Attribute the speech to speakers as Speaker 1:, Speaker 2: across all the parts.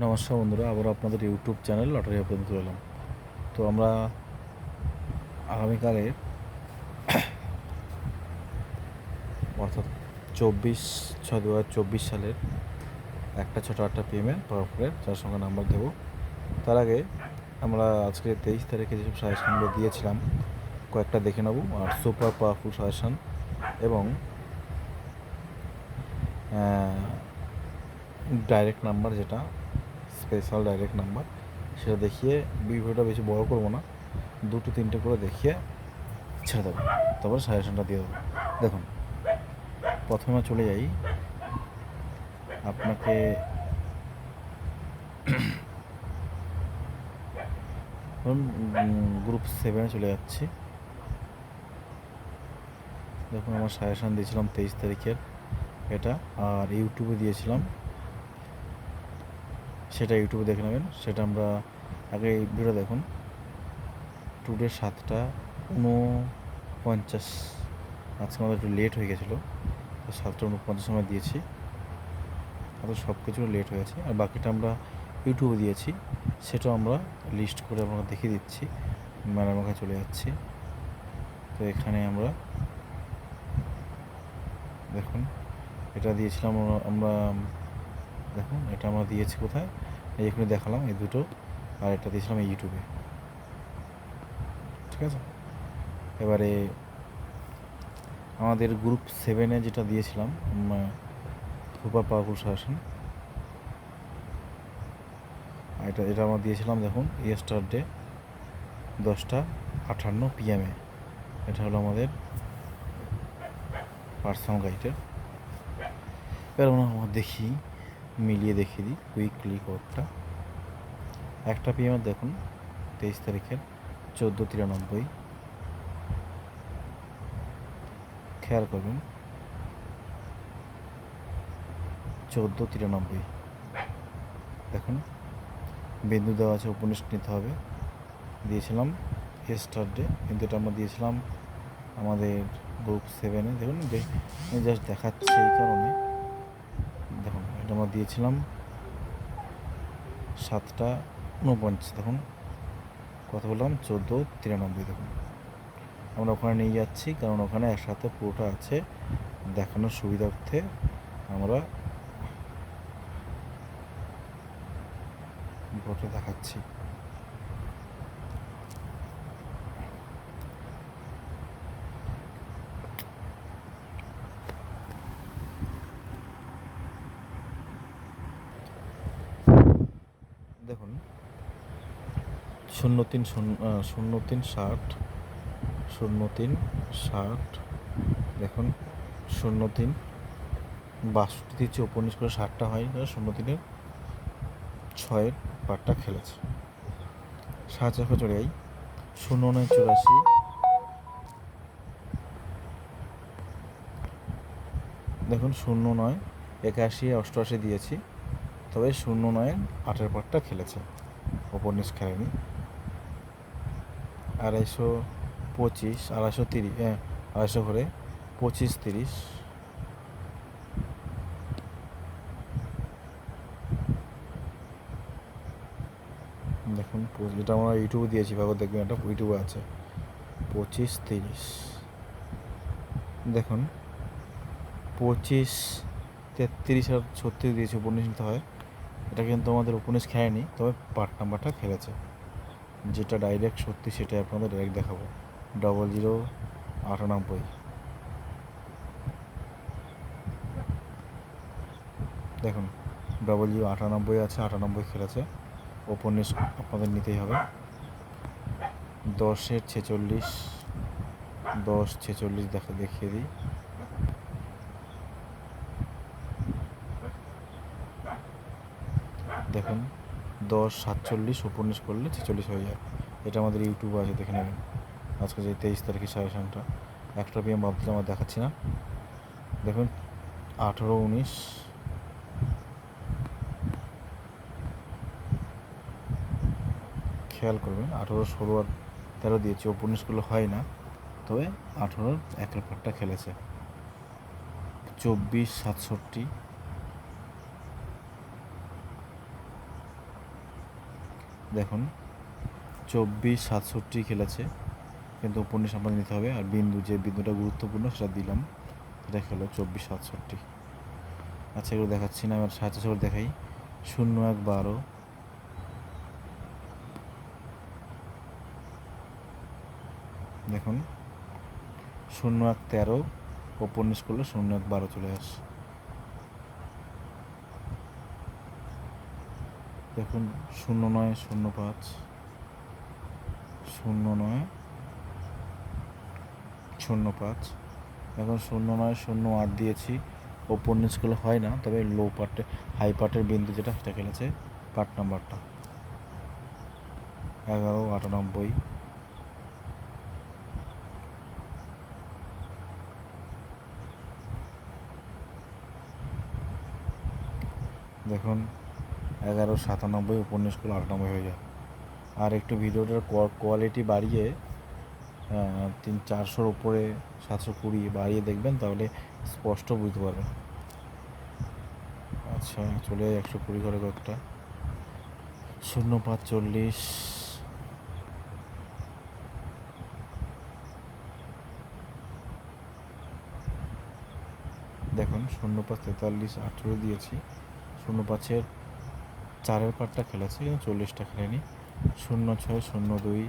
Speaker 1: নমস্কার বন্ধুরা আবার আপনাদের ইউটিউব চ্যানেল লটারি পর্যন্ত এলাম। তো আমরা আগামীকালে অর্থাৎ চব্বিশ ছয় দু হাজার চব্বিশ সালের একটা ছোটো আটটা পিএমে তরফের যার সঙ্গে নাম্বার দেবো। তার আগে আমরা আজকে তেইশ তারিখে যেসব সাজেশনগুলো দিয়েছিলাম, কয়েকটা দেখে নেব, আর সুপার পাওয়ারফুল সাজেশন এবং ডাইরেক্ট নাম্বার যেটা স্পেশাল ডাইরেক্ট নাম্বার সেটা দেখিয়ে ভিডিওটা বেশি বড় করব না, দুটো তিনটে করে দেখিয়ে ছেড়ে দেবো। তারপর সাজেশনটা দিয়ে দেবো। দেখুন, প্রথমে চলে যাই, আপনাকে গ্রুপ সেভেনে চলে যাচ্ছি। দেখুন, আমার সাজেশন দিয়েছিলাম তেইশ তারিখের এটা, আর ইউটিউবে দিয়েছিলাম সেটা ইউটিউবে দেখে নেবেন। সেটা আমরা আগে ভিডিও দেখুন। টুডে সাতটা উনপঞ্চাশ আজকে আমাদের একটু লেট হয়ে গেছিল। তো সাতটা উনপঞ্চাশ সময় দিয়েছি। তো সব কিছু লেট হয়েছে আর বাকিটা আমরা ইউটিউবে দিয়েছি। সেটাও আমরা লিস্ট করে আপনাকে দেখিয়ে দিচ্ছি। ম্যাডাম কাছে চলে যাচ্ছি। তো এখানে আমরা দেখুন। এটা দিয়েছিলাম আমরা, দেখুন, এটা আমরা দিয়েছি কোথায়? এই এখানে দেখালাম এই দুটো, আর একটা দিয়েছিলাম এই ইউটিউবে ঠিক আছে? এবারে আমাদের গ্রুপ সেভেনে যেটা দিয়েছিলাম সুপার পাওয়ারফুল শাসন। এটা এটা আমরা দিয়েছিলাম দেখুন ইয়েস্টারডে দশটা আটান্ন পিএমে এটা হলো আমাদের পার্সোনাল গাইডের এবার আমরা দেখি মিলিয়ে দেখিয়ে দিই কুইকলি কোডটা একটা পিএম দেখুন, তেইশ তারিখের চোদ্দ তিরানব্বই। খেয়াল করবেন, চোদ্দ তিরানব্বই। দেখুন, বিন্দু দেওয়া আছে উপনিষ্ঠ নিতে হবে। দিয়েছিলাম এস্টারডে কিন্তু এটা আমরা দিয়েছিলাম আমাদের গ্রুপ সেভেনে দেখুন জাস্ট দেখাচ্ছে এই কারণে। আমরা দিয়েছিলাম। সাতটা উনপঞ্চাশ দেখুন। কথা বললাম চোদ্দ, তিরানব্বই, দেখুন। আমরা ওখানে নিয়ে যাচ্ছি, কারণ ওখানে একসাথে পুরোটা আছে। দেখানোর সুবিধার্থে আমরা পুরোটা দেখাচ্ছি দেখুন শূন্য তিন শূন্য তিন ষাট শূন্য তিন ষাট, দেখুন শূন্য তিন বাষট্টি দিচ্ছে উপনিশ করে ষাটটা হয় শূন্য তিনের ছয়ের পাটটা খেলেছে। সাত চাকা চলে যাই। শূন্য নয় চুরাশি। দেখুন, শূন্য নয়, একাশি, অষ্টআশি দিয়েছি, তবে শূন্য নয় আটের পাটটা খেলেছে। নিচ খেলেনি। আড়াইশো পঁচিশ, আড়াইশো তিরিশ হ্যাঁ আড়াইশো করে পঁচিশ, তিরিশ। দেখুন এটা আমরা ইউটিউবে দিয়েছি ভাবে দেখবেন এটা ইউটিউবে আছে। পঁচিশ, তিরিশ। দেখুন, পঁচিশ, তেত্রিশ আর ছত্রিশ দিয়েছে উপনিশ নিতে হয়। এটা কিন্তু আমাদের উপনিশ খেলেনি তবে পার্ট নাম্বারটা খেলেছে। যেটা ডাইরেক্ট সত্যি সেটা আপনাদের ডাইরেক্ট দেখাবো। ডবল জিরো আটানব্বই। দেখুন ডবল জিরো আটানব্বই আছে, আটানব্বই খেলেছে। উপন্যাস আপনাদের নিতেই হবে। দশের ছেচল্লিশ, দশ, ছেচল্লিশ দেখা, দেখিয়ে দিই। দেখুন দশ, সাতচল্লিশ উপন্যাস করলে ছেচল্লিশ হয়ে যায়। এটা আমাদের ইউটিউবে আছে, দেখে নেবেন। আজকে যে তেইশ তারিখের সাজেশনটা। একটা পিএম ভাবতে আমার দেখাচ্ছি না। দেখুন, আঠেরো, উনিশ। খেয়াল করবেন, আঠেরো, ষোলো আর তেরো দিয়েছি উপন্যাসগুলো হয় না। তবে আঠেরোর একের পাটটা খেলেছে। চব্বিশ, সাতষট্টি দেখুন, চব্বিশ সাতষট্টি খেলেছে, কিন্তু উপন্যাস আমাদের নিতে হবে। আর বিন্দু, যে বিন্দুটা গুরুত্বপূর্ণ, সেটা দিলাম। সেটা খেলো চব্বিশ সাতষট্টি। আচ্ছা এগুলো দেখাচ্ছি না, এবার সাহায্য করে দেখাই। শূন্য এক বারো। দেখুন, শূন্য এক তেরো উপন্যাস করলে শূন্য এক বারো চলে আসে। দেখুন, শূন্য নয়, শূন্য পাঁচ, শূন্য নয়, শূন্য পাঁচ। এখন শূন্য নয়, শূন্য আট দিয়েছি। উপন্যাসগুলো হয় না, তবে লো পার্টে হাই পার্টের বিন্দু যেটা, সেটা খেলেছে পার্ট নাম্বারটা। এগারো, আটানব্বই। দেখুন এগারো, সাতানব্বই, উপন্যাসগুলো আটানব্বই হয়ে যায়। আর একটু ভিডিওটার কোয়ালিটি বাড়িয়ে তিন, চারশোর উপরে, সাতশো কুড়ি বাড়িয়ে দেখবেন, তাহলে স্পষ্ট বুঝতে পারবেন। আচ্ছা চলে যায় একশো কুড়ি করে কয়েকটা শূন্য পাঁচ চল্লিশ। দেখুন, শূন্য পাঁচ তেতাল্লিশ আঠেরো দিয়েছি। শূন্য পাঁচের চারের পাটটা খেলেছে কিন্তু চল্লিশটা খেলেনি। শূন্য ছয়, শূন্য দুই।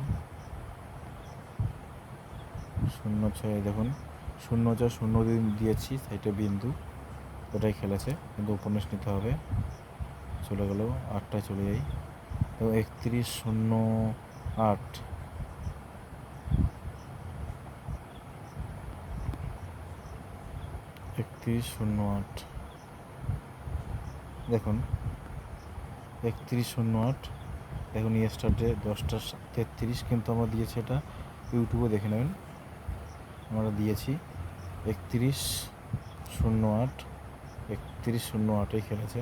Speaker 1: শূন্য ছয়, দেখুন, শূন্য ছয়, শূন্য দুই দিয়েছি সাইটে বিন্দু, ওটাই খেলেছে, কিন্তু উপন্যাস নিতে হবে। চলে গেল, আটটায় চলে যাই। এবং একত্রিশ, শূন্য, আট। একত্রিশ, শূন্য, আট। দেখুন একত্রিশ শূন্য আট। দেখুন ইয়েস্টারডে দশটা তেত্রিশ, কিন্তু আমরা দিয়েছি এটা ইউটিউবে দেখে নেবেন। আমরা দিয়েছি একত্রিশ শূন্য আট, একত্রিশ শূন্য আটে খেলেছে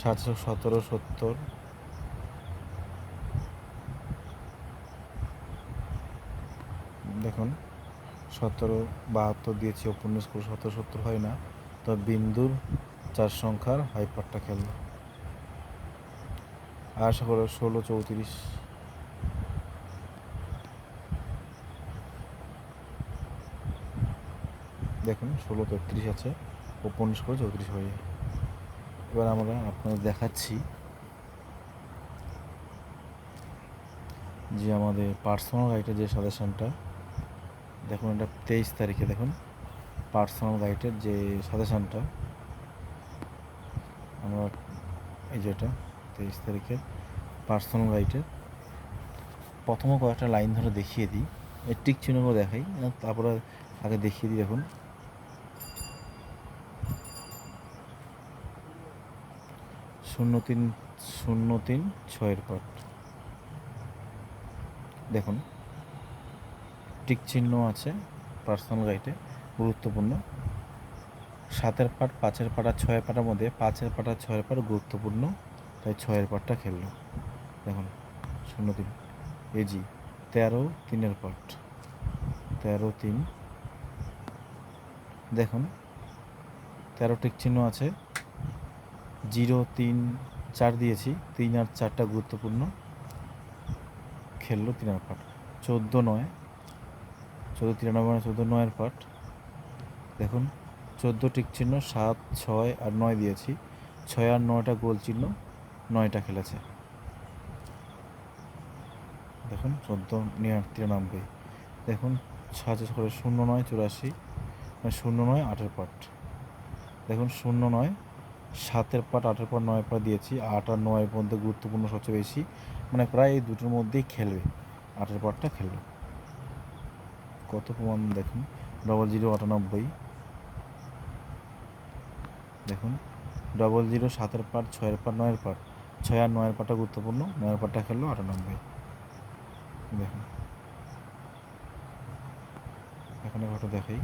Speaker 1: সাতশো সতেরো সত্তর। দেখুন, সতেরো বাহাত্তর দিয়েছি উপন্যাস করে সতেরো সত্তর হয় না। তো বিন্দুর চার সংখ্যার হাইপারটা খেললো আশা করো ষোলো চৌত্রিশ। দেখুন, ষোলো তেত্রিশ আছে উপন্যাস করে চৌত্রিশ হয়ে এবার আমরা আপনাদের দেখাচ্ছি যে আমাদের পার্সোনাল গাইডের যে সাজেশনটা দেখুন এটা তেইশ তারিখে, দেখুন পার্সোনাল গাইডের যে সাজেশনটা আমরা এই যেটা তেইশ তারিখের পার্সোনাল গাইডের প্রথম কয়েকটা লাইন ধরে দেখিয়ে দিই। এর টিক চিহ্নগুলো দেখাই তারপরে আগে দেখিয়ে দিই, দেখুন। শূন্য তিন শূন্য তিন, ছয়ের পাট দেখুন টিক চিহ্ন আছে পার্সোনাল গাইডে গুরুত্বপূর্ণ। সাতের পাট পাঁচের পাটা ছয়ের পাটার মধ্যে পাঁচের পাটা ছয়ের পাট গুরুত্বপূর্ণ। তাই ছয়ের পাটটা খেললো দেখুন, শূন্য তিন। এজি তেরো তিনের পাট। তেরো তিন। দেখুন, তেরো টিক চিহ্ন আছে। জিরো তিন, চার দিয়েছি। তিন আর চারটা গুরুত্বপূর্ণ। খেললো তিন আর পাট। চোদ্দ নয়। চোদ্দ তিরানব্বই, চোদ্দ নয়ের পাট। দেখুন, চোদ্দ টিক চিহ্ন, সাত, ছয় আর নয় দিয়েছি। ছয় আর নয়টা গোল চিহ্ন। নয়টা খেলেছে। দেখুন, চোদ্দ তিরানব্বই। দেখুন সাহায্য করে শূন্য নয়, চুরাশি। মানে শূন্য নয়, আটের পাট। দেখুন, শূন্য নয়, সাতের পাট, আটের পাট নয় পাট দিয়েছি। আট আর নয়ের মধ্যে গুরুত্বপূর্ণ সবচেয়ে বেশি। মানে প্রায় এই দুটোর মধ্যেই খেলবে। আটের পাটটা খেলবে। কত প্রমাণ দেখুন। ডবল জিরো আটানব্বই। দেখুন ডবল জিরো সাতের পাট, ছয়ের পাট, নয়ের পাট। ছয় আর নয়ের পাটটা গুরুত্বপূর্ণ, নয়ের পাটটা খেললো আটানব্বই। দেখুন। এখানে কত দেখাই?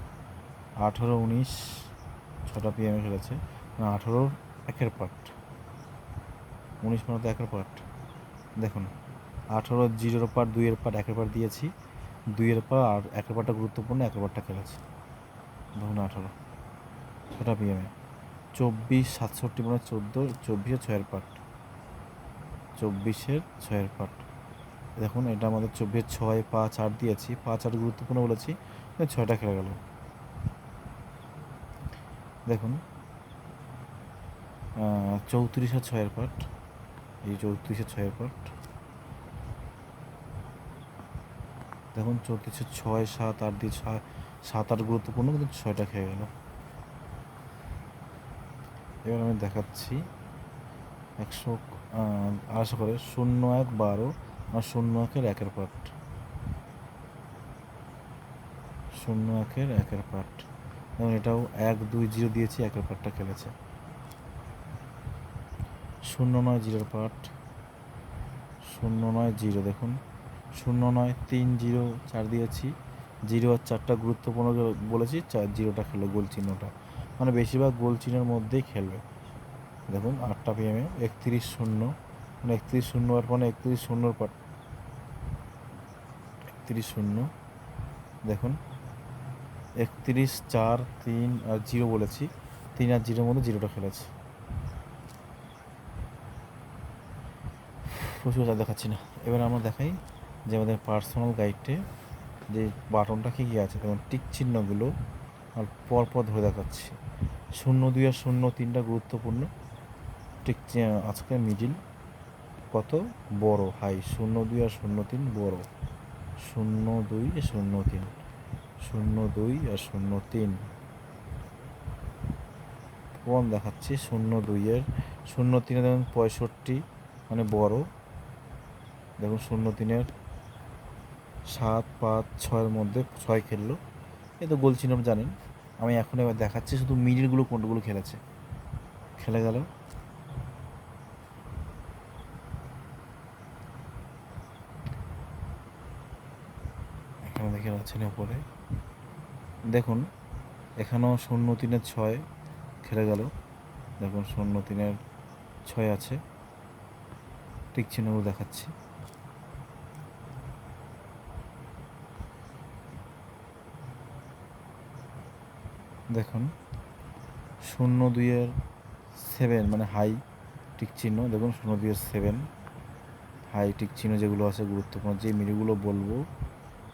Speaker 1: আঠেরো, উনিশ, ছটা পিএমে খেলেছে। আঠেরো একের পাট। উনিশ মানে তো একের পাট। দেখুন, আঠেরো জিরোর পাট, দুইয়ের পাট, একের পাট দিয়েছি। দুইয়ের পাট আর একের পাটটা গুরুত্বপূর্ণ, একের পাটটা খেলেছে। ধরুন আঠারো। ছটা পিএমে চব্বিশ, সাতষট্টি মানে চোদ্দ, চব্বিশ ছয়ের পাট। চব্বিশের ছয়ের পাট দেখুন, এটা আমাদের চব্বিশ ছয়, পাঁচ, আট দিয়েছি। পাঁচ, আট গুরুত্বপূর্ণ বলেছি। ছয়টা খেলে গেল। দেখুন চৌত্রিশের ছয়ের পাট এই চৌত্রিশের ছয়ের পাট দেখুন, চৌত্রিশের ছয়, সাত, আট দিয়ে ছয়, সাত, আট গুরুত্বপূর্ণ, কিন্তু ছয়টা খেয়ে গেল। এবার আমি দেখাচ্ছি একশো আড়াইশো করে শূন্য এক বারো আর শূন্য একের একের পাট। শূন্য একের একের পাট। এবং এটাও এক, দুই, জিরো দিয়েছি, একের পাটটা খেলেছে। শূন্য নয়, জিরোর পাট। শূন্য নয়, জিরো, দেখুন। শূন্য নয়, তিন, জিরো, চার দিয়েছি। জিরো আর চারটা গুরুত্বপূর্ণ বলেছি চার জিরোটা খেলো, গোল চিহ্নটা। মানে বেশিরভাগ গোল চিহ্নের মধ্যেই খেলবে। দেখুন, আটটা পি পিএমে একত্রিশ শূন্য মানে একত্রিশ শূন্য আর মানে একত্রিশ শূন্যর পর। একত্রিশ শূন্য, দেখুন, একত্রিশ চার তিন আর জিরো বলেছি, তিন আর জিরোর মধ্যে জিরোটা খেলেছে। প্রচুর কাজ দেখাচ্ছি না। এবার আমরা দেখাই যে আমাদের পার্সোনাল গাইডে যে বাটনটা কী কী আছে যেমন টিক চিহ্নগুলো, আর পরপর ধরে দেখাচ্ছি। শূন্য দুই আর শূন্য তিনটা গুরুত্বপূর্ণ। চি- আজকে মিডিল কত? বড়, হাই, শূন্য দুই আর শূন্য তিন, বড়। শূন্য দুই শূন্য তিন। শূন্য দুই আর শূন্য তিন। কম দেখাচ্ছি? শূন্য দুইয়ের শূন্য তিনে দেখুন পঁয়ষট্টি মানে বড়। দেখুন শূন্য তিনের সাত, পাঁচ, ছয়ের মধ্যে ছয় খেললো। এ তো গোল চিহ্ন জানেন। আমি এখন এবার দেখাচ্ছি শুধু মিডিলগুলো কোনগুলো খেলেছে। খেলে গেল। এখানে দেখে পাচ্ছেন উপরে। দেখুন, এখানেও শূন্য তিনের ছয় খেলে গেল। দেখুন, শূন্য তিনের ছয় আছে। টিক চিহ্নগুলো দেখাচ্ছি। দেখুন, শূন্য দুইয়ের সেভেন মানে হাই টিক চিহ্ন। দেখুন, শূন্য দুইয়ের সেভেন হাই টিক চিহ্ন যেগুলো আছে গুরুত্বপূর্ণ। যে মিডিগুলো বলব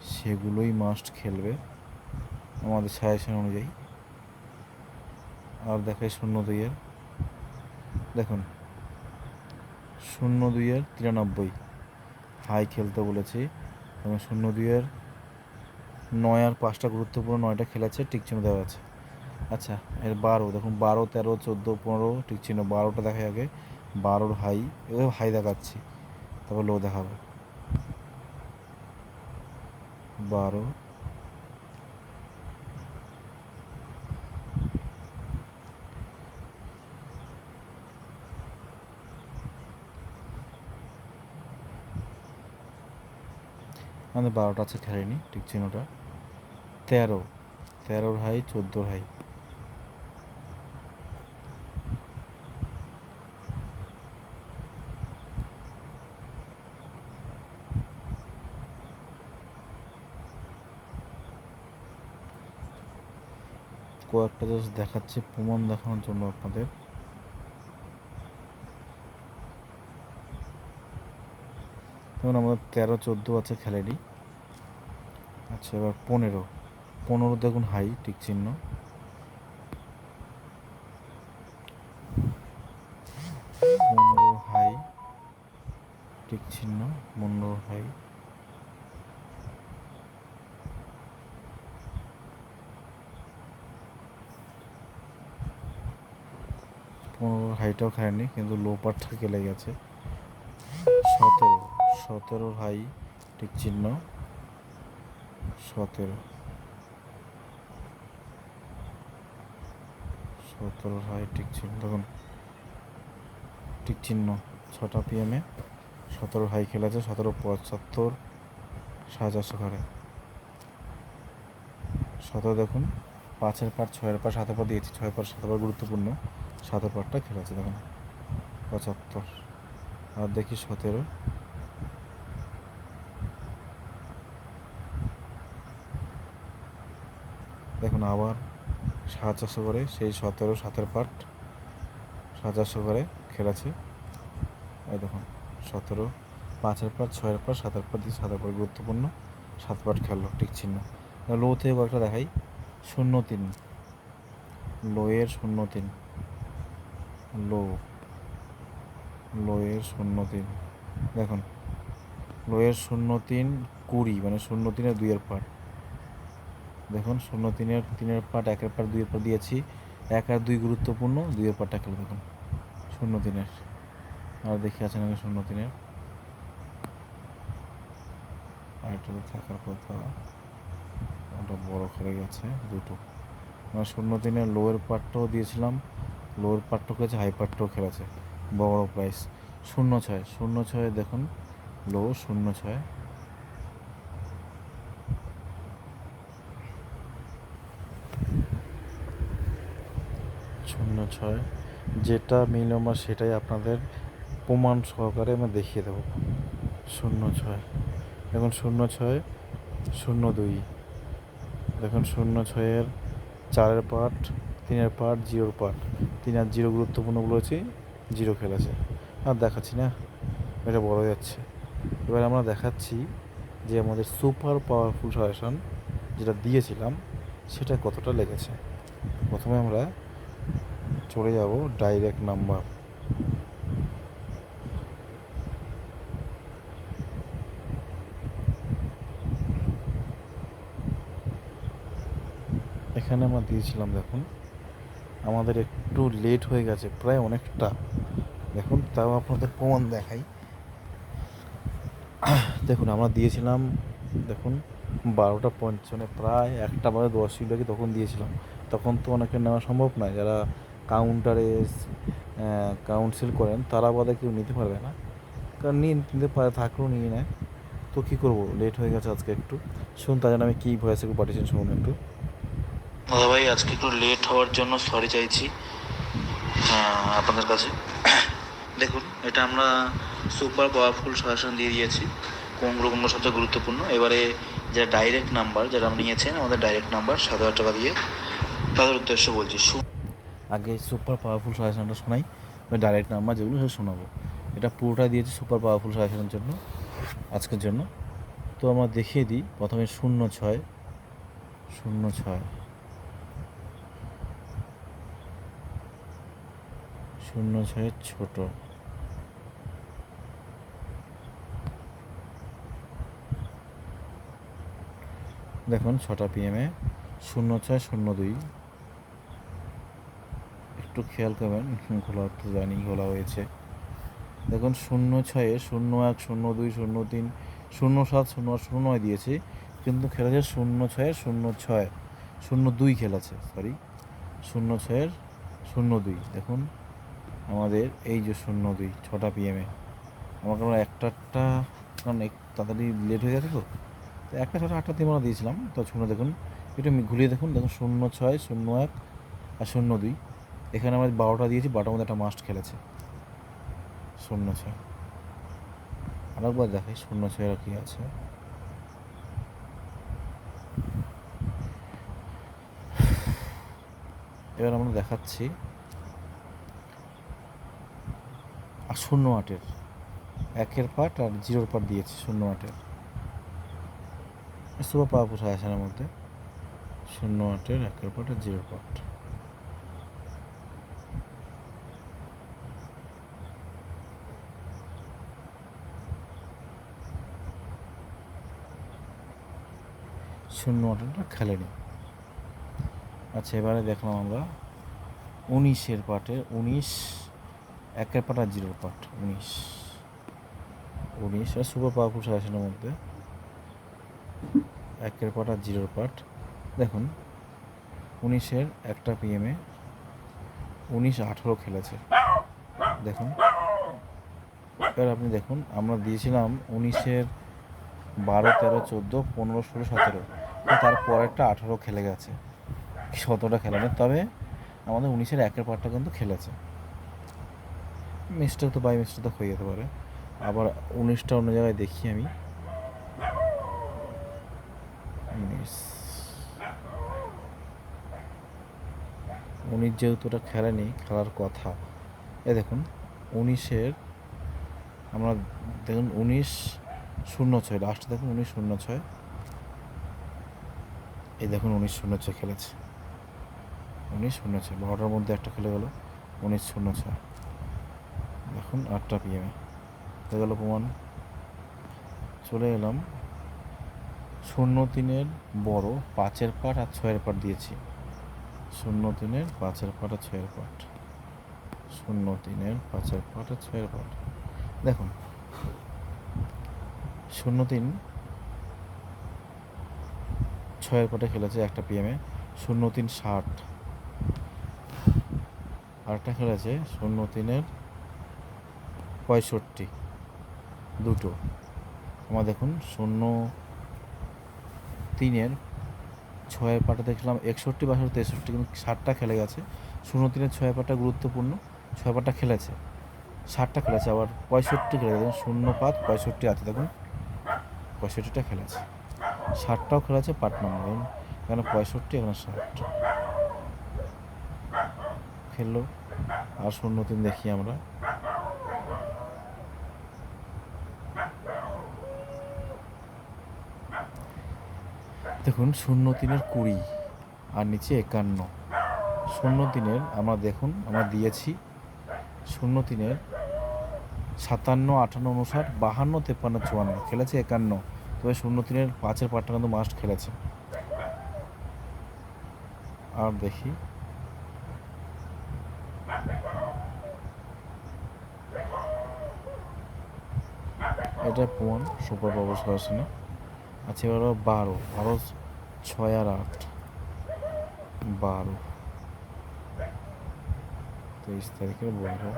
Speaker 1: সেগুলোই মাস্ট খেলবে আমাদের সাজেশন অনুযায়ী। আর দেখাই শূন্য দুইয়ের। দেখুন, শূন্য দুইয়ের তিরানব্বই। হাই খেলতে বলেছি। এবং শূন্য দুইয়ের নয় আর পাঁচটা গুরুত্বপূর্ণ নয়টা খেলেছে টিক চিহ্ন দেওয়া আছে। আচ্ছা এর বারো, দেখুন, বারো, তেরো, চোদ্দ, পনেরো ঠিক চিহ্ন, বারোটা দেখাই আগে। বারোর হাই হাই দেখাচ্ছি। তারপর লো দেখাবো। বারো। আমাদের বারোটা আছে খেলেনি ঠিক চিহ্নটা। তেরো। তেরোর হাই চোদ্দোর হাই। কয়েকটা জাস্ট দেখাচ্ছি, প্রমাণ দেখানোর জন্য আপনাদের। যেমন আমাদের তেরো, চোদ্দ আছে খেলেনি আচ্ছা এবার পনেরো। পনেরো দেখুন হাই টিক চিহ্ন। হাইটাও খায়নি, কিন্তু লো পার্টটা কেলে গেছে সতেরো সতেরোর হাই টিক চিহ্ন। সতেরো। সতেরো হাই টিক চিহ্ন। দেখুন টিক চিহ্ন। ছটা পিএমে সতেরো হাই খেলেছে, সতেরো পঁচাত্তর, সাড়ে চারশো ঘরে সতেরো দেখুন, পাঁচের পার, ছয়ের পার, সাতের পার দিয়েছি, ছয়ের পার, সাতের পার গুরুত্বপূর্ণ। সাতের পারটা খেলেছে দেখুন পঁচাত্তর। আর দেখি সতেরো। দেখুন আবার সাড়ে চারশো করে সেই সতেরো সাতের পার্ট সাড়ে চারশো করে খেলেছে। এই দেখুন, সতেরো পাঁচের পাট, ছয়ের পাট, সাতের পাট দিয়ে সাতের পাট গুরুত্বপূর্ণ সাত পাট খেললো, ঠিক চিহ্ন। লো থেকে কয়েকটা দেখাই, শূন্য তিন। লোয়ের শূন্য তিন। লো, লোয়ের শূন্য তিন। দেখুন, লোয়ের শূন্য তিন কুড়ি মানে শূন্য তিনের দুইয়ের পাট। দেখুন, শূন্য তিনের তিনের পাট একের পাট দুইয়ের পাট দিয়েছি। এক আর দুই গুরুত্বপূর্ণ, দুইয়ের পাটটা খেলে দেখুন, শূন্য তিনের। আর দেখে আছেন আগে শূন্য তিনের। তো থাকার কথা, ওটা বড় করে গেছে দুটো। মানে শূন্য তিনের লোয়ের পার্টটাও দিয়েছিলাম লোয়ের পার্টটাও খেলেছে হাই পার্টটাও খেলেছে বড় বড় প্রাইস শূন্য ছয় শূন্য ছয় দেখুন, লো শূন্য ছয়। শূন্য ছয়, যেটা মিল আমার সেটাই আপনাদের প্রমাণ সহকারে আমি দেখিয়ে দেবো। শূন্য ছয়, দেখুন শূন্য ছয়, শূন্য দুই। দেখুন শূন্য ছয়ের চারের পার্ট তিনের পার্ট জিরোর পার্ট তিন আর জিরো গুরুত্বপূর্ণ বলেছি, জিরো খেলেছে আর দেখাচ্ছি না, এটা বড় যাচ্ছে। এবার আমরা দেখাচ্ছি যে আমাদের সুপার পাওয়ারফুল সাজেশন যেটা দিয়েছিলাম, সেটা কতটা লেগেছে। প্রথমে আমরা চলে যাব ডাইরেক্ট নাম্বার এখানে আমরা দিয়েছিলাম দেখুন আমাদের একটু লেট হয়ে গেছে, প্রায় অনেকটা। দেখুন, তাও আপনাদের প্রমাণ দেখাই। দেখুন, আমরা দিয়েছিলাম, দেখুন, বারোটা পঞ্চান্ন, প্রায় একটা বাজে দশ আগে তখন দিয়েছিলাম। তখন তো অনেকের নেওয়া সম্ভব নয়, যারা কাউন্টারে কাউন্সিল করেন, তারা বাদে কেউ নিতে পারবে না। কারণ নিয়ে নিতে পারে, থাকলেও নিয়ে নেয়। তো কী করব? লেট হয়ে গেছে আজকে একটু। শুনুন, তার জন্য আমি কী ভয়েসে পাঠিয়েছেন শুনুন একটু।
Speaker 2: দাদা ভাই আজকে একটু লেট হওয়ার জন্য সরি চাইছি। আপনাদের কাছে। দেখুন, এটা আমরা সুপার পাওয়ারফুল সাজেশন দিয়ে দিয়েছি। কোনগুলো সবচেয়ে গুরুত্বপূর্ণ? এবারে যেটা ডাইরেক্ট নাম্বার যারা নিয়েছেন, আমাদের ডাইরেক্ট নাম্বার সাত হাজার টাকা দিয়ে তাদের উদ্দেশ্য বলছি
Speaker 1: আগে সুপার পাওয়ারফুল সাজেশনটা শোনাই ডাইরেক্ট নাম্বার যেগুলো সে শোনাবো। এটা পুরোটা দিয়েছি সুপার পাওয়ারফুল সাজেশনের জন্য, আজকের জন্য। তো আমরা দেখিয়ে দিই, প্রথমে শূন্য ছয় শূন্য ছয়। শূন্য ছয়ের ছোট। দেখুন, ছটা পিএমে শূন্য ছয়, শূন্য দুই। একটু খেয়াল করবেন, ঘোলা তো জানি ঘোলা হয়েছে। দেখুন, শূন্য ছয়ে শূন্য এক, শূন্য দুই, শূন্য তিন, শূন্য সাত, শূন্য আট, শূন্য নয় দিয়েছি, কিন্তু খেলেছে শূন্য ছয়ে শূন্য ছয়, শূন্য দুই খেলেছে সরি শূন্য ছয়ের শূন্য দুই, দেখুন। আমাদের এই যে শূন্য দুই, ছটা পিএমে আমাকে আমরা একটা কারণ এক, তাড়াতাড়ি লেট হয়ে গেছে তো। তো একটা ছটা, আটটা দিয়ে আমরা দিয়েছিলাম। তো শূন্য দেখুন, একটু ঘুরিয়ে দেখুন। দেখুন, শূন্য ছয়, শূন্য এক আর শূন্য দুই। এখানে আমরা বারোটা দিয়েছি, বারোটার মধ্যে একটা মাস্ট খেলেছে। শূন্য ছয়। আরেকবার দেখাই, শূন্য ছয়ের কী আছে? এবার আমরা দেখাচ্ছি আর শূন্য আটের। একের পার্ট আর জিরোর পার্ট দিয়েছি, শূন্য আটের। সুপার পাওয়ারফুল সাজেশনের মধ্যে। শূন্য আটের, একের পার্ট আর জিরোর পার্ট শূন্য আটেরটা খেলেনি আচ্ছা এবারে দেখলাম আমরা উনিশের পার্টে উনিশ একের পার্ট আর জিরোর পার্ট, উনিশ। উনিশ, আর সুপার পাওয়ারফুল সাজেশনের মধ্যে। একের পার্ট আর জিরোর পার্ট। দেখুন, উনিশের একটা পিএমে উনিশ আঠেরো খেলেছে। দেখুন, এবার আপনি দেখুন, আমরা দিয়েছিলাম উনিশের বারো, তেরো, চোদ্দ, পনেরো, ষোলো, সতেরো। তারপরেরটা আঠেরো খেলে গেছে। সতেরোটা খেলেনি তবে আমাদের উনিশের একের পার্টটা কিন্তু খেলেছে। মিস্টেক তো বাই মিস্টেক তো হয়ে যেতে পারে। আবার উনিশটা অন্য জায়গায় দেখি আমি। উনিশ। উনিশ যেহেতু ওটা খেলেনি খেলার কথা। এ দেখুন, উনিশের আমরা দেখুন উনিশ শূন্য ছয় লাস্টে দেখুন উনিশ শূন্য ছয়। এই দেখুন উনিশ শূন্য ছয় খেলেছে। উনিশ শূন্য ছয় বারোটার মধ্যে একটা খেলে গেল, উনিশ শূন্য ছয়। দেখুন আটটা পিএমে হয়ে গেল প্রমাণ। চলে এলাম। শূন্য তিনের বড়, পাঁচের পাট আর ছয়ের পাট দিয়েছি। শূন্য তিনের, পাঁচের পাট আর ছয়ের পাট। শূন্য তিনের, পাঁচের পাট আর ছয়ের পাট। দেখুন, শূন্য তিন ছয়ের পাটে খেলেছে একটা পিএমে শূন্য তিন ষাট। আরেকটা খেলেছে, শূন্য তিনের পঁয়ষট্টি। দুটো। আমার দেখুন, শূন্য তিনের ছয়ের পাটা দেখলাম, একষট্টি, বাষট্টি, তেষট্টি, কিন্তু ষাটটা খেলে গেছে। শূন্য তিনের ছয় পাটা গুরুত্বপূর্ণ, ছয় পাটা খেলেছে। ষাটটা খেলেছে, আবার পঁয়ষট্টি খেলেছে দেখুন, শূন্য পাঁচ, পঁয়ষট্টি আছে, দেখুন। পঁয়ষট্টিটা খেলেছে। ষাটটাও খেলেছে পাট নম্বর। দেখুন, এখানে পঁয়ষট্টি, এখানে ষাট খেললো। আর শূন্য তিন দেখি আমরা। দেখুন, শূন্য তিনের কুড়ি আর নিচে একান্ন। শূন্য তিনের আমরা দেখুন, আমরা দিয়েছি। শূন্য তিনের সাতান্ন, আটান্ন, উনষাট, বাহান্ন, তেপ্পান্ন, চুয়ান্ন। খেলেছে একান্ন। তবে শূন্য তিনের পাঁচের পাটটা কিন্তু মাস্ট খেলেছে। আর দেখি। এটা প্রমাণ সুপার পাওয়ার সরাসরি আচ্ছা এবার হলো বারো। বারো, ছয় আর আট। বারো। তেইশ তারিখের বারো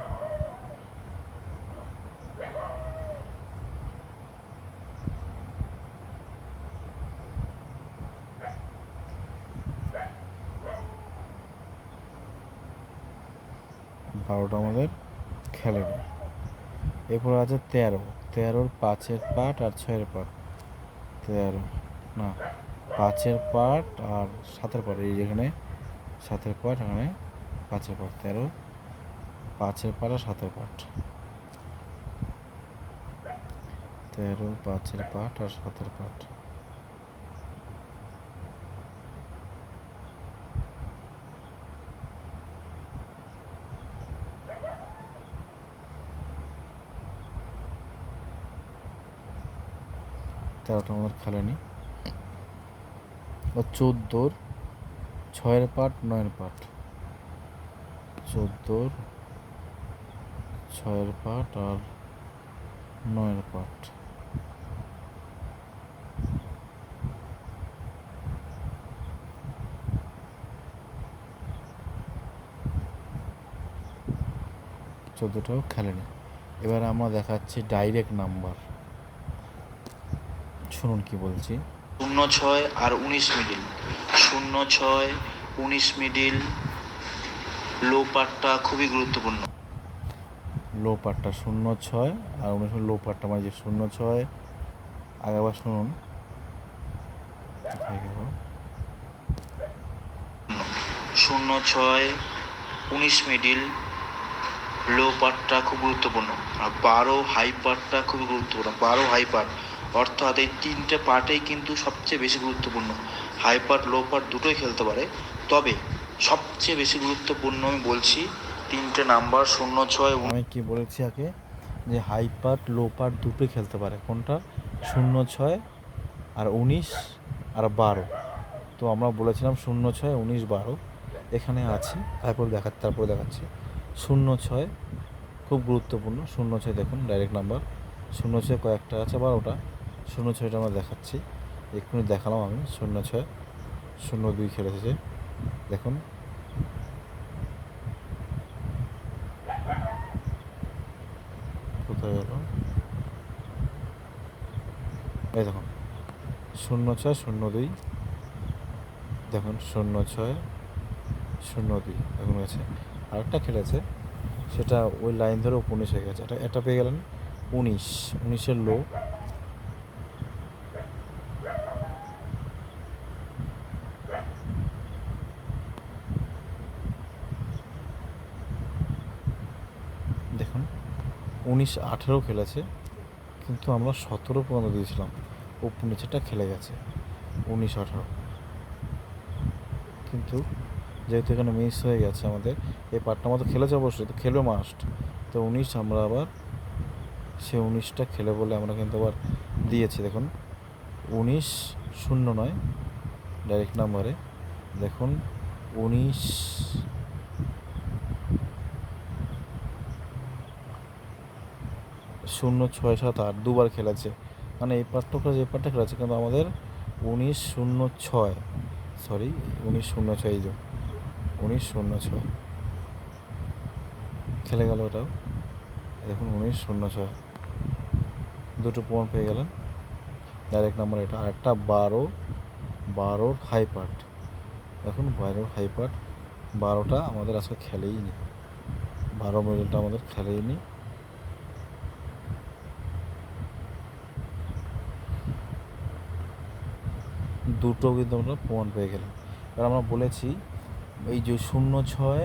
Speaker 1: বারোটা আমাদের খেলেনি এরপর আছে তেরো। তেরোর পাঁচের পাট আর ছয়ের পাট তেরো না, পাঁচের পাট আর সাতের পাট, এই যেখানে সাতের পাট, এখানে পাঁচের পাট, তেরো, পাঁচের পাট আর সাতের পাট। তেরো, পাঁচের পাট আর সাতের পাট। তেরোটা আমাদের খেলেনি ও চোদ্দোর, ছয়ের পাট, নয়ের পাট। চোদ্দোর, ছয়ের পাট আর নয়ের পাট। চোদ্দোটাও খেলেনি এবার আমরা দেখাচ্ছি ডাইরেক্ট নাম্বার শুনুন কি বলছি।
Speaker 2: শূন্য ছয় আর উনিশ মিডিল। শূন্য ছয় উনিশ মিডিল লো পার্টটা খুবই গুরুত্বপূর্ণ।
Speaker 1: লো পার্টটা শূন্য ছয় আর উনিশ লো পার্টটা মানে যে শূন্য ছয় আগেবার শুনুন।
Speaker 2: শূন্য ছয় উনিশ মিডিল লো পার্টটা খুব গুরুত্বপূর্ণ। আর বারো হাই পার্টটা খুবই গুরুত্বপূর্ণ। বারো হাই পার্ট অর্থাৎ এই তিনটে পার্টেই কিন্তু সবচেয়ে বেশি গুরুত্বপূর্ণ। হাই পার্ট লো পার্ট দুটোই খেলতে পারে। তবে সবচেয়ে বেশি গুরুত্বপূর্ণ আমি বলছি তিনটে নাম্বার শূন্য, ছয়
Speaker 1: আমি কি বলেছি আগে যে হাই পার্ট লো পার্ট দুটোই খেলতে পারে? কোনটা? শূন্য, ছয় আর উনিশ আর বারো। তো আমরা বলেছিলাম শূন্য, ছয়, উনিশ, বারো। এখানে আছে। তারপর দেখা, তারপর দেখাচ্ছি। শূন্য, ছয় খুব গুরুত্বপূর্ণ। শূন্য, ছয় দেখুন ডাইরেক্ট নাম্বার শূন্য, ছয় কয়েকটা আছে, বারোটা। শূন্য ছয়টা আমরা দেখাচ্ছি। এক্ষুনি দেখালাম আমি। শূন্য ছয়, শূন্য দুই খেলেছে দেখুন। কোথায় গেল? এই দেখুন। শূন্য ছয়, শূন্য দুই। দেখুন, শূন্য ছয়, শূন্য দুই। এখন গেছে। আরেকটা খেলেছে সেটা ওই লাইন ধরে উনিশ হয়ে গেছে। এটা এটা পেয়ে গেলেন উনিশ। উনিশের লো দেখুন উনিশ আঠেরো খেলেছে, কিন্তু আমরা সতেরো পর্যন্ত দিয়েছিলাম। ওপর নিচেটা খেলে গেছে, উনিশ আঠারো। কিন্তু যেহেতু এখানে মিস হয়ে গেছে আমাদের, এই পার্টটা আমাদের খেলেছে অবশ্যই, তো খেলবে মাস্ট তো উনিশ আমরা আবার, সে উনিশটা খেলে বলে আমরা কিন্তু আবার দিয়েছি। দেখুন, উনিশ শূন্য নয় ডাইরেক্ট নাম্বারে দেখুন, উনিশ শূন্য ছয় সাত আট দুবার খেলেছে। মানে এই পার্টটা খেলেছে এই পার্টটা খেলেছে, কিন্তু আমাদের উনিশ শূন্য ছয় সরি উনিশ শূন্য ছয় এই যে, উনিশ শূন্য ছয়। খেলে গেল ওটাও। দেখুন, উনিশ শূন্য ছয়। দুটো প্রমাণ পেয়ে গেলেন। ডাইরেক্ট নাম্বার এটা। আর একটা বারো, বারোর হাই পার্ট। দেখুন, বারোর হাই পার্ট, বারোটা আমাদের আজকে খেলেই নি। বারো মিডলটা আমাদের খেলেই নি। দুটো কিন্তু আমরা প্রমাণ পেয়ে গেলাম। এবার আমরা বলেছি, এই যে শূন্য ছয়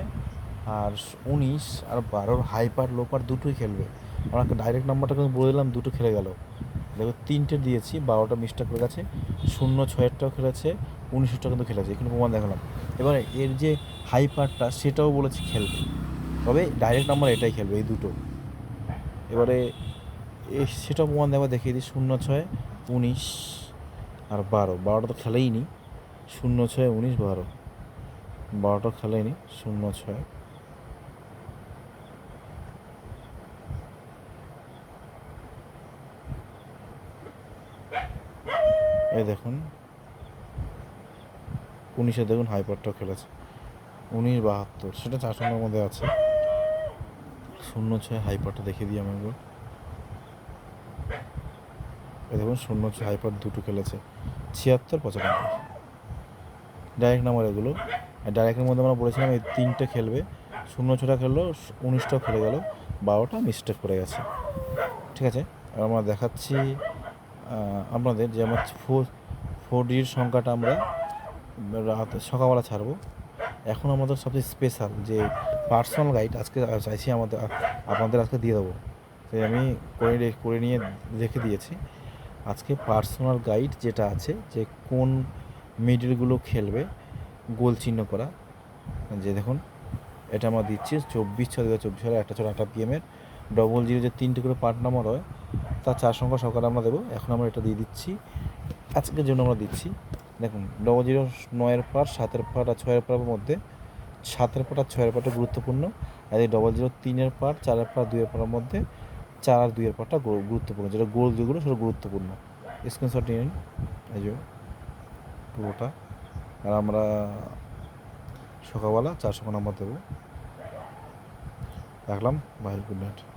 Speaker 1: আর উনিশ আর বারোর হাইপার লোপার দুটোই খেলবে। আমরা ডাইরেক্ট নাম্বারটা কিন্তু বলে দিলাম, দুটো খেলে গেল। দেখো, তিনটে দিয়েছি, বারোটা মিস্টেক করে গেছে, শূন্য ছয়েরটাও খেলেছে উনিশটা কিন্তু খেলেছে, এখানে প্রমাণ দেখালাম। এবারে এর যে হাইপারটা, সেটাও বলেছি খেলবে। তবে ডাইরেক্ট নাম্বার এটাই খেলবে, এই দুটো। এবারে সেটাও প্রমাণ দেওয়া দেখিয়ে দিই, শূন্য ছয়, উনিশ আর বারো। বারোটা তো খেলেই নি। শূন্য ছয়, উনিশ, বারো। বারোটা খেলেই নি, শূন্য ছয়। এই দেখুন। উনিশে দেখুন হাইপারটাও খেলেছে। উনিশ, বাহাত্তর। সেটা চার মধ্যে আছে। শূন্য ছয় হাইপারটা দেখিয়ে দিই আমি একবার। এই দেখুন, শূন্য হাইপার, দুটো খেলেছে। ছিয়াত্তর, পঁচানব্বই। ডাইরেক্ট নাম্বার এগুলো। ডাইরেক্টের মধ্যে আমরা বলেছিলাম এই তিনটে খেলবে। শূন্য ছটা খেললো, উনিশটাও খেলে গেল। বারোটা মিস্টেক করে গেছে। ঠিক আছে? আমরা দেখাচ্ছি আপনাদের যে আমার ফোর ফোর ডির সংখ্যাটা আমরা রাত, সকালবেলা ছাড়বো। এখন আমাদের সবচেয়ে স্পেশাল যে পার্সোনাল গাইড আজকে চাইছি আমাদের, আপনাদের আজকে দিয়ে দেবো। তাই আমি করে করে নিয়ে রেখে দিয়েছি। আজকে পার্সোনাল গাইড যেটা আছে, যে কোন মিডিলগুলো খেলবে, গোল চিহ্ন করা। যে দেখুন, এটা আমরা দিচ্ছি চব্বিশ ছয় দু হাজার চব্বিশ সালে একটা ছয় আটটা পিএমের ডবল জিরো যে তিনটে করে পার্ট নাম্বার হয়, তার চার সংখ্যা সকালে আমরা দেবো। এখন আমরা এটা দিয়ে দিচ্ছি, আজকের জন্য আমরা দিচ্ছি, দেখুন ডবল জিরো নয়ের পার সাতের পার আর ছয়ের পারের মধ্যে, সাতের পাট আর ছয়ের পাটটা গুরুত্বপূর্ণ। আর এই ডবল জিরো তিনের পার চারের পার দুইয়ের পারের মধ্যে চার আর দুইয়ের পরটা গুরুত্বপূর্ণ। যেটা গোল যেগুলো, সেটা গুরুত্বপূর্ণ। স্ক্রিনশট নিয়ে এই যে, পুরোটা। আর আমরা সকালবেলা চারশো নাম্বার দেবো। রাখলাম বাই গুড নাইট